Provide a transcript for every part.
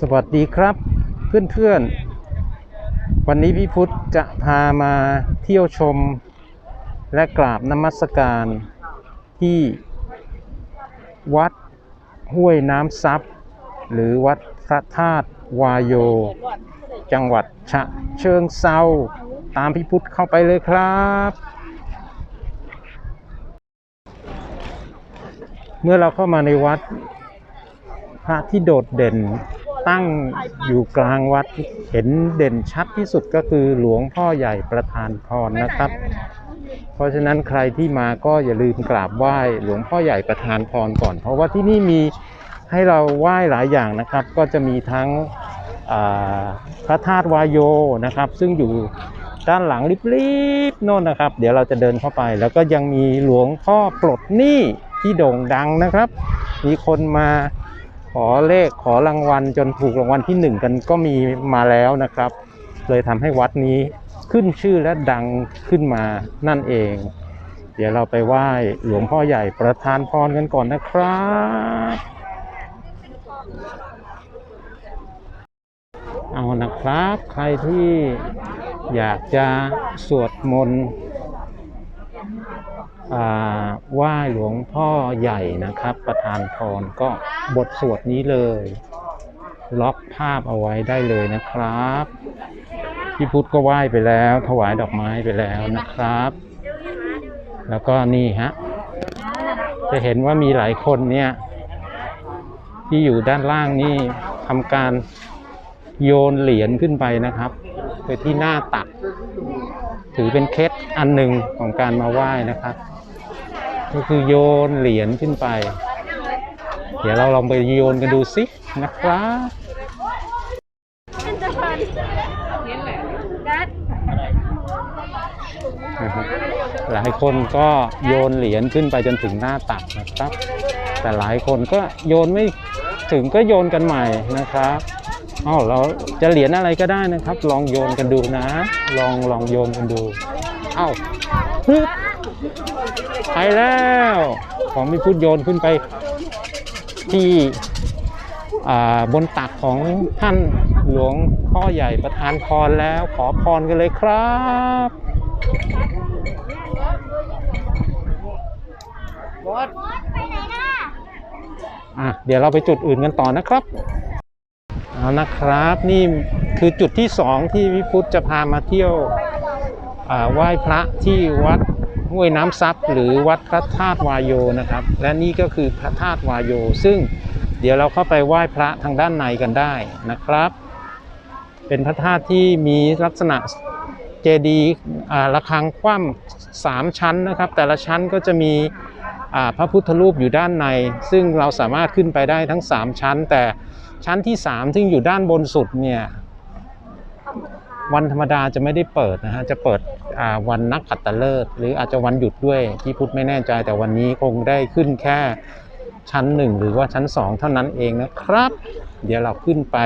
สวัสดีครับเพื่อนๆ วันนี้พี่พุทธจะพามาเที่ยวชม และกราบนมัสการที่วัดห้วยน้ำซับหรือวัดพระธาตุวายโย จังหวัดฉะเชิงเซาตามพี่พุทธเข้าไปเลยครับ เมื่อเราเข้ามาในวัดพระที่โดดเด่น ตั้งอยู่กลางวัดเห็นเด่นชัดที่สุดก็คือหลวงพ่อใหญ่ประธานพรนะครับ เพราะฉะนั้นใครที่มาก็อย่าลืมกราบไหว้หลวงพ่อใหญ่ประธานพรก่อน เพราะว่าที่นี่มีให้เราไหว้หลายอย่างนะครับ ก็จะมีทั้งพระธาตุวายโยนะครับ ซึ่งอยู่ด้านหลังริบๆโน่นนะครับ เดี๋ยวเราจะเดินเข้าไป แล้วก็ยังมีหลวงพ่อปลดหนี้ที่โด่งดังนะครับ มีคนมา ขอเลขขอรางวัลจนถูกรางวัลที่หนึ่งกันก็มีมาแล้วนะครับ เลยทำให้วัดนี้ขึ้นชื่อและดังขึ้นมานั่นเอง เดี๋ยวเราไปไหว้หลวงพ่อใหญ่ประธานพรกันก่อนนะครับเอานะครับ ใครที่อยากจะสวดมนต์ อ่าหว้หลวงพ่อใหญ่นะครับ ประธานพรก็บทสวดนี้เลย ล็อกภาพเอาไว้ได้เลยนะครับพี่พุทธก็ไหว้ไปแล้ว ถวายดอกไม้ไปแล้วนะครับ แล้วก็นี่ฮะจะเห็นว่ามีหลายคนเนี่ย ที่อยู่ด้านล่างนี่ทำการ โยนเหรียญขึ้นไปนะครับไปที่หน้าตัก ถือเป็นเคล็ดอันหนึ่งของการมาไหว้นะครับ ก็คือโยนเหรียญขึ้นไป เดี๋ยวเราลองไปโยนกันดูสินะครับนะครับหลายคนก็โยนเหรียญขึ้นไปจนถึงหน้าตักนะครับ แต่หลายคนก็โยนไม่ถึงก็โยนกันใหม่นะครับ อ๋อเราจะเหรียญอะไรก็ได้นะครับ ลองโยนกันดูนะ ลองลองโยนกันดูเอ้าฮึบไปแล้ว ของมีพุทธโยนขึ้นไป ที่อ่าบนตักของท่านหลวงพ่อใหญ่ประธานพรแล้วขอพรกันเลยครับอะเดี๋ยวเราไปจุดอื่นกันต่อนะครับ เอานะครับ นี่คือจุดที่สองที่วิพุทธจะพามาเที่ยวอ่าไหว้พระที่วัดห้วยน้ำซับหรือวัดพระธาตุวายโยนะครับ และนี่ก็คือพระธาตุวายโย ซึ่งเดี๋ยวเราเข้าไปไหว้พระทางด้านในกันได้นะครับ เป็นพระธาตุที่มีลักษณะเจดีย์ระฆังคว่ำสามชั้นนะครับ แต่ละชั้นก็จะมีพระพุทธรูปอยู่ด้านใน ซึ่งเราสามารถขึ้นไปได้ทั้ง 3 ชั้น แต่ ชั้นที่ 3 ซึ่งอยู่ด้านบนสุดเนี่ยวันธรรมดาจะไม่ได้เปิดนะฮะ จะเปิดวันนักขัตฤกษ์หรืออาจจะวันหยุดด้วยที่พุทธไม่แน่ใจ แต่วันนี้คงได้ขึ้นแค่ชั้น 1 หรือว่าชั้น 2 เท่านั้นเองนะครับ เดี๋ยวเราขึ้นไป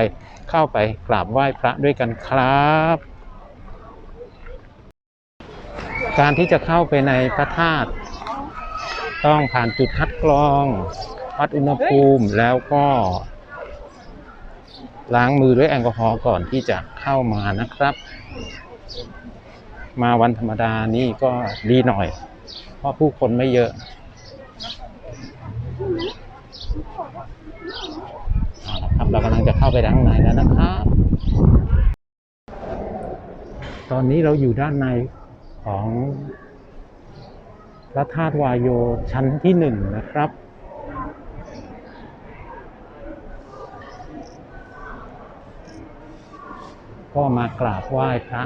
เข้าไปกราบไหว้พระด้วยกันครับ การที่จะเข้าไปในพระธาตุต้องผ่านจุดคัดกรอง วัดอุณหภูมิแล้วก็ ล้างมือด้วยแอลกอฮอล์ก่อนที่จะเข้ามานะครับ มาวันธรรมดานี่ก็ดีหน่อย เพราะผู้คนไม่เยอะเอาละครับเรากำลังจะเข้าไปด้านในแล้วนะครับ ตอนนี้เราอยู่ด้านในของพระธาตุวายโยชั้นที่หนึ่งนะครับ ก็มากราบไหว้พระ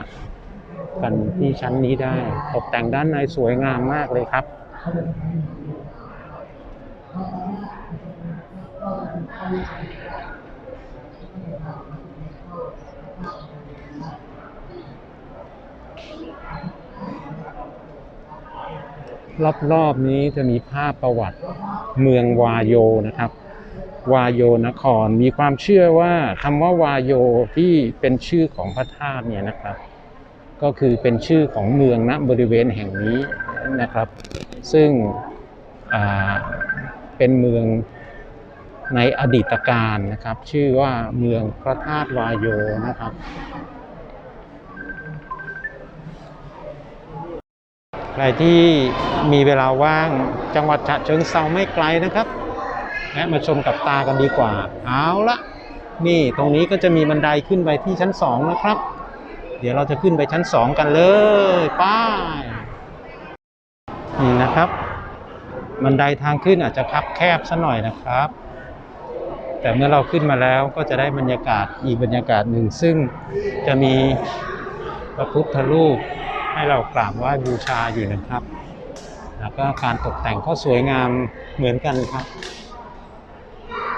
กันที่ชั้นนี้ได้ ตกแต่งด้านในสวยงามมากเลยครับรอบๆนี้จะมีภาพประวัติเมืองวาโยนะครับ วายโยนคร มีความเชื่อว่าคำว่าวายโยที่เป็นชื่อของพระธาตุเนี่ยนะครับ ก็คือเป็นชื่อของเมืองณบริเวณแห่งนี้นะครับ ซึ่งเป็นเมืองในอดีตการนะครับ ชื่อว่าเมืองพระธาตุวายโยนะครับใครที่มีเวลาว่างจังหวัดฉะเชิงเซาไม่ไกลนะครับ แวะมาชมกับตากันดีกว่า เอาละนี่ตรงนี้ก็จะมีบันไดขึ้นไปที่ชั้นสองนะครับ เดี๋ยวเราจะขึ้นไปชั้นสองกันเลยไป้ายนี่นะครับ บันไดทางขึ้นอาจจะคับแคบสัหน่อยนะครับ แต่เมื่อเราขึ้นมาแล้วก็จะได้บรรยากาศอีกบรรยากาศหนึ่งซึ่งจะมีพระพุทธรูปให้เรากราบไหว้บูชาอยู่นะครับ แล้วก็การตกแต่งก็สวยงามเหมือนกันครับ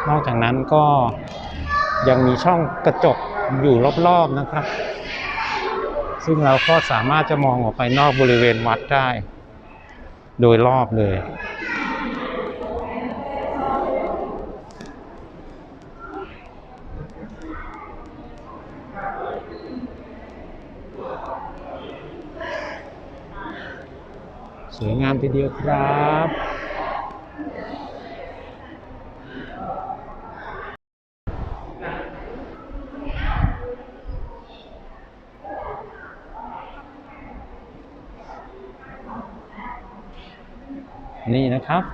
นอกจากนั้นก็ยังมีช่องกระจกอยู่รอบๆนะครับ ซึ่งเราก็สามารถจะมองออกไปนอกบริเวณวัดได้ โดยรอบเลย สวยงามทีเดียวครับ ครับ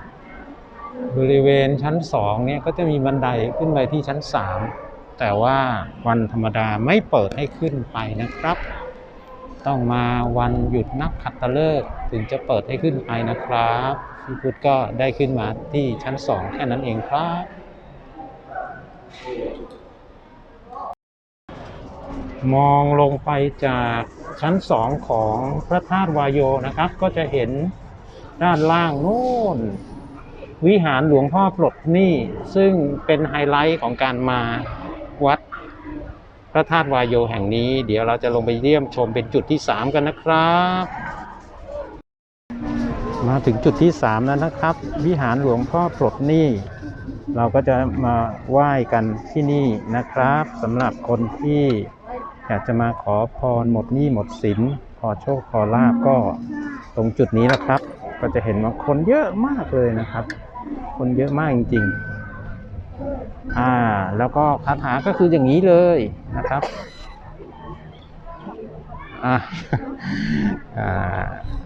บริเวณชั้นสองเนี่ยก็จะมีบันไดขึ้นไปที่ชั้นสามแต่ว่าวันธรรมดาไม่เปิดให้ขึ้นไปนะครับ ต้องมาวันหยุดนักขัตฤกษ์ถึงจะเปิดให้ขึ้นไปนะครับพี่พุทธก็ได้ขึ้นมาที่ชั้นสองแค่นั้นเองครับมองลงไปจากชั้นสองของพระธาตุวายโยนะครับ ก็จะเห็น ด้านล่างโน่น วิหารหลวงพ่อปลดหนี้ซึ่งเป็นไฮไลท์ของการมาวัดพระธาตุวายโยแห่งนี้ เดี๋ยวเราจะลงไปเยี่ยมชมเป็นจุดที่ 3 กันนะครับ มาถึงจุดที่ 3 แล้วนะครับ วิหารหลวงพ่อปลดหนี้เราก็จะมาไหว้กันที่นี่นะครับสำหรับคนที่อยากจะมาขอพรหมดหนี้หมดสินขอโชคขอลาบก็ตรงจุดนี้นะครับ ก็จะเห็นว่าคนเยอะมากเลยนะครับ คนเยอะมากจริง ๆ อ่า แล้วก็คาถาก็คืออย่างนี้เลยนะครับอ่าอ่า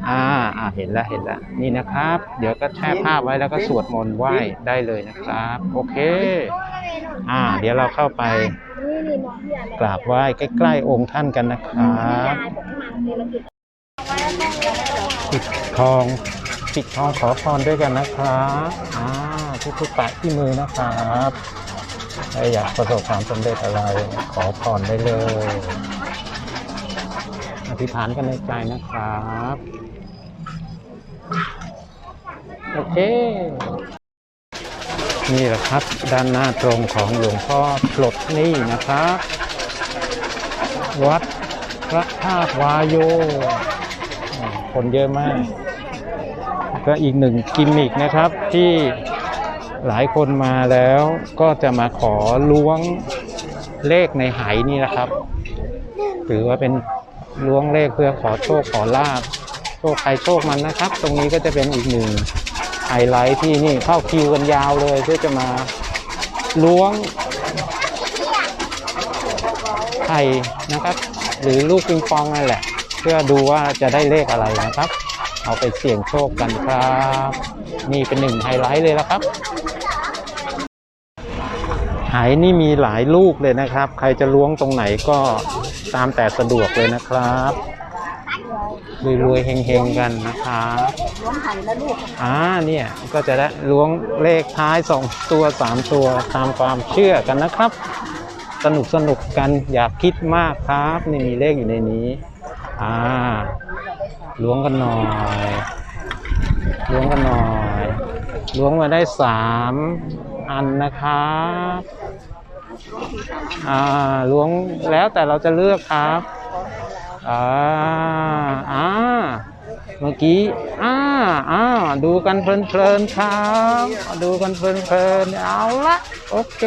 อ่า อ่า เห็นแล้วเห็นแล้ว นี่นะครับ เดี๋ยวก็แช่ภาพไว้แล้วก็สวดมนต์ไหว้ได้เลยนะครับ โอเค อ่า เดี๋ยวเราเข้าไปกราบไหว้ใกล้ๆองค์ท่านกันนะครับปิดทอง ปิดทองขอพรด้วยกันนะครับอ่าทุกทุกๆปะที่มือนะครับใครอยากประสบความสำเร็จอะไร ขอพรได้เลย อธิษฐานกันในใจนะครับ โอเค นี่แหละครับ ด้านหน้าตรงของหลวงพ่อปลดหนี่นะครับ วัดพระธาตุวายโย คนเยอะมาก ก็อีกหนึ่งกิมมิกนะครับที่หลายคนมาแล้วก็จะมาขอล้วงเลขในไหนี่นะครับ ถือว่าเป็นล้วงเลขเพื่อขอโชคขอลาบโชคใครโชคมันนะครับ ตรงนี้ก็จะเป็นอีกหนึ่งไฮไลท์ที่นี่เข้าคิวกันยาวเลยเพื่อจะมาล้วงไข่นะครับ หรือลูกปิงปองนั่นแหละ เพื่อดูว่าจะได้เลขอะไรนะครับ เอาไปเสี่ยงโชคกันครับ นี่เป็นหนึ่งไฮไลท์เลยแล้วครับหายนี่มีหลายลูกเลยนะครับ ใครจะล้วงตรงไหนก็ตามแต่สะดวกเลยนะครับรวยๆเฮงๆกันนะครับล้วงไข่แล้วลูกอ่าเนี่ยก็จะได้ล้วงเลขท้ายสองตัวสามตัวตามความเชื่อกันนะครับ สนุกสนุกกันอย่าคิดมากครับนี่มีเลขอยู่ในนี้อ่า ล้วงกันหน่อยล้วงกันหน่อยล้วงมาได้สามอันนะครับอ่าล้วงแล้วแต่เราจะเลือกครับอ่าอ่าเมื่อกี้อ่าอ่าดูกันเพลินๆครับ ดูกันเพลินๆเอาละโอเค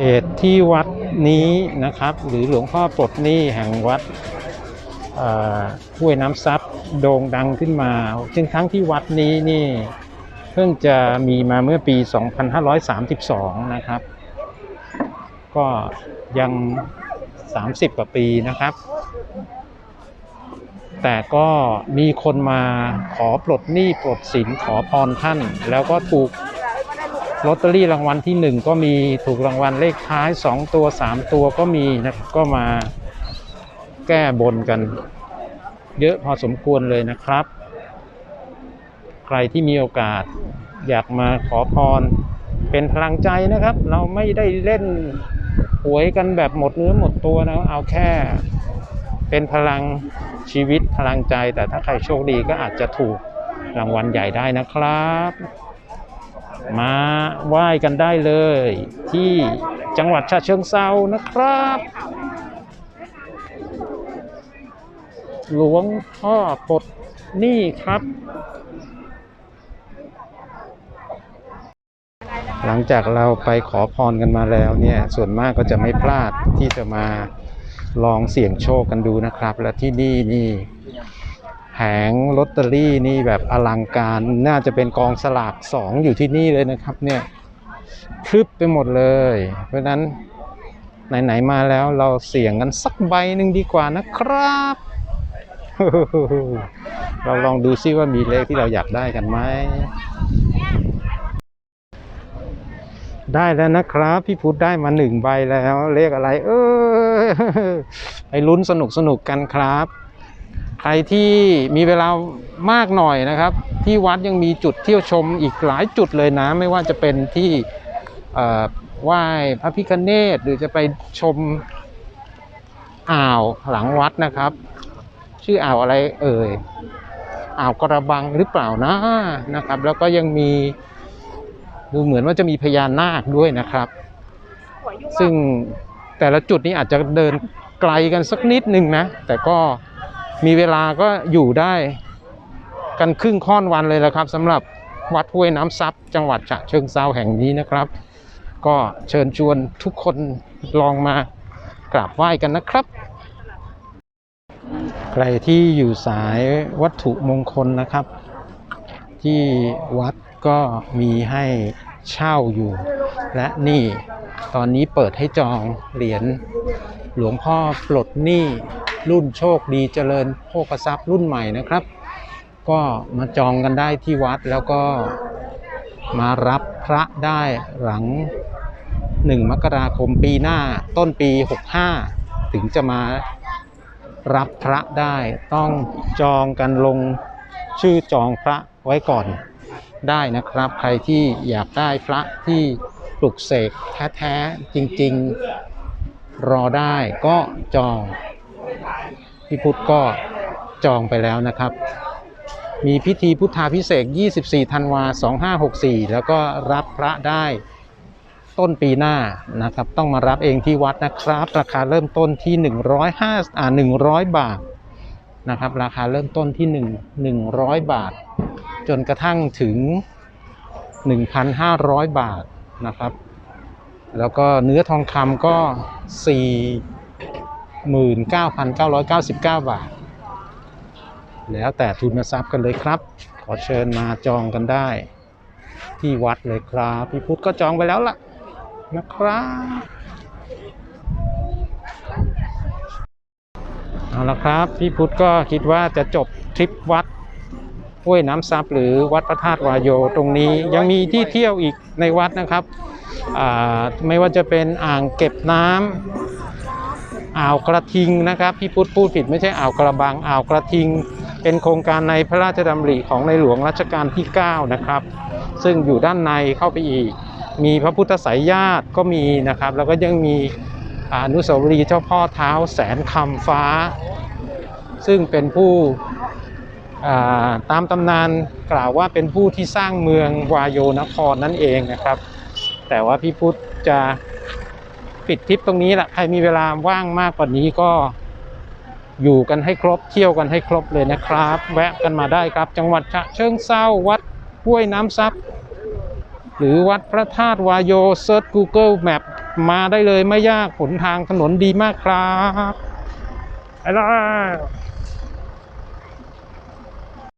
เหตุที่วัดนี้นะครับ หรือหลวงพ่อปลดหนี้แห่งวัดห้วยน้ำซับโด่งดังขึ้นมาซึ่งทั้งที่วัดนี้นี่เพิ่งจะมีมาเมื่อปี 2532 นะครับ ก็ยัง 30กว่าปีนะครับ แต่ก็มีคนมาขอปลดหนี้ปลดสินขอพรท่าน แล้วก็ถูก ลอตเตอรี่รางวัลที่หนึ่งก็มีถูกรางวัลเลขท้าย 2 ตัว 3 ตัวก็มีนะครับก็มาแก้บนกัน เยอะพอสมควรเลยนะครับ ใครที่มีโอกาสอยากมาขอพรเป็นพลังใจนะครับ เราไม่ได้เล่นหวยกันแบบหมดเนื้อหมดตัวนะเอาแค่เป็นพลังชีวิตพลังใจ แต่ถ้าใครโชคดีก็อาจจะถูกรางวัลใหญ่ได้นะครับ มาไหว้กันได้เลย ที่จังหวัดฉะเชิงเซานะครับ หลวงพ่อปดนี่ครับ หลังจากเราไปขอพรกันมาแล้วเนี่ย ส่วนมากก็จะไม่พลาดที่จะมาลองเสี่ยงโชคกันดูนะครับ และที่นี่นี่ แผงลอตเตอรี่นี่แบบอลังการน่าจะเป็นกองสลากสองอยู่ที่นี่เลยนะครับ เนี่ยพรึบไปหมดเลย เพราะฉะนั้นไหนๆมาแล้วเราเสี่ยงกันสักใบหนึ่งดีกว่านะครับ เราลองดูซิว่ามีเลขที่เราอยากได้กันไหมได้แล้วนะครับ พี่พุทธได้มาหนึ่งใบแล้ว เลขอะไร เออไปลุ้นสนุกสนุกกันครับ ใครที่มีเวลามากหน่อยนะครับ ที่วัดยังมีจุดเที่ยวชมอีกหลายจุดเลยนะ ไม่ว่าจะเป็นที่ไหว้พระพิคเนตหรือจะไปชมอ่าวหลังวัดนะครับ ชื่ออ่าวอะไรเอ่ยอ่าวกระบังหรือเปล่านะนะครับ แล้วก็ยังมีดูเหมือนว่าจะมีพญานาคด้วยนะครับ ซึ่งแต่ละจุดนี้อาจจะเดินไกลกันสักนิดนึงนะ แต่ก็ มีเวลาก็อยู่ได้กันครึ่งค่อนวันเลยละครับสำหรับวัดห้วยน้ำซับจังหวัดฉะเชิงเซาแห่งนี้นะครับ ก็เชิญชวนทุกคนลองมากราบไหว้กันนะครับ ใครที่อยู่สายวัตถุมงคลนะครับ ที่วัดก็มีให้เช่าอยู่ และนี่ตอนนี้เปิดให้จองเหรียญหลวงพ่อปลดหนี้ รุ่นโชคดีเจริญโภคทรัพย์รุ่นใหม่นะครับ ก็มาจองกันได้ที่วัดแล้วก็มารับพระได้หลัง 1 มกราคมปีหน้าต้นปี 65 ถึงจะมารับพระได้ต้องจองกันลงชื่อจองพระไว้ก่อนได้นะครับ ใครที่อยากได้พระที่ปลุกเสกแท้ ๆ จริง ๆ รอได้ก็จอง พี่พุทธก็จองไปแล้วนะครับ มีพิธีพุทธาพิเศษ 24 ธันวา 2564 แล้วก็รับพระได้ต้นปีหน้านะครับ ต้องมารับเองที่วัดนะครับ ราคาเริ่มต้นที่ 105อ่า100 บาทนะครับ ราคาเริ่มต้นที่ 1 100 บาท จนกระทั่งถึง 1,500 บาทนะครับ แล้วก็เนื้อทองคำก็ 49,999 บาท แล้วแต่ทุนทรัพย์กันเลยครับ ขอเชิญมาจองกันได้ ที่วัดเลยครับ พี่พุทธก็จองไปแล้วล่ะนะครับเอาละครับ พี่พุทธก็คิดว่าจะจบทริปวัดห้วยน้ำซับหรือวัดพระธาตุวายโยตรงนี้ยังมีที่เที่ยวอีกในวัดนะครับ ไม่ว่าจะเป็นอ่างเก็บน้ำ อ่าวกระทิงนะครับพี่พุทธพูดผิดไม่ใช่อ่าวกระบังอ่าวกระทิง เป็นโครงการในพระราชดำริของในหลวงรัชกาลที่ 9 นะครับ ซึ่งอยู่ด้านในเข้าไปอีก มีพระพุทธสายญาติก็มีนะครับ แล้วก็ยังมีอนุสาวรีย์เจ้าพ่อเท้าแสนคำฟ้า ซึ่งเป็นผู้ตามตำนานกล่าวว่าเป็นผู้ที่สร้างเมืองวายโยนครนั่นเองนะครับ แต่ว่าพี่พุทธจะ ปิดทริปตรงนี้แหละใครมีเวลาว่างมากกว่านี้ก็อยู่กันให้ครบเที่ยวกันให้ครบเลยนะครับ แวะกันมาได้ครับ จังหวัดฉะเชิงเซาวัดห้วยน้ำซับหรือวัดพระธาตุวายโยเซิร์ช Google Map มาได้เลยไม่ยากหนทางถนนดีมากครับไปแล้ว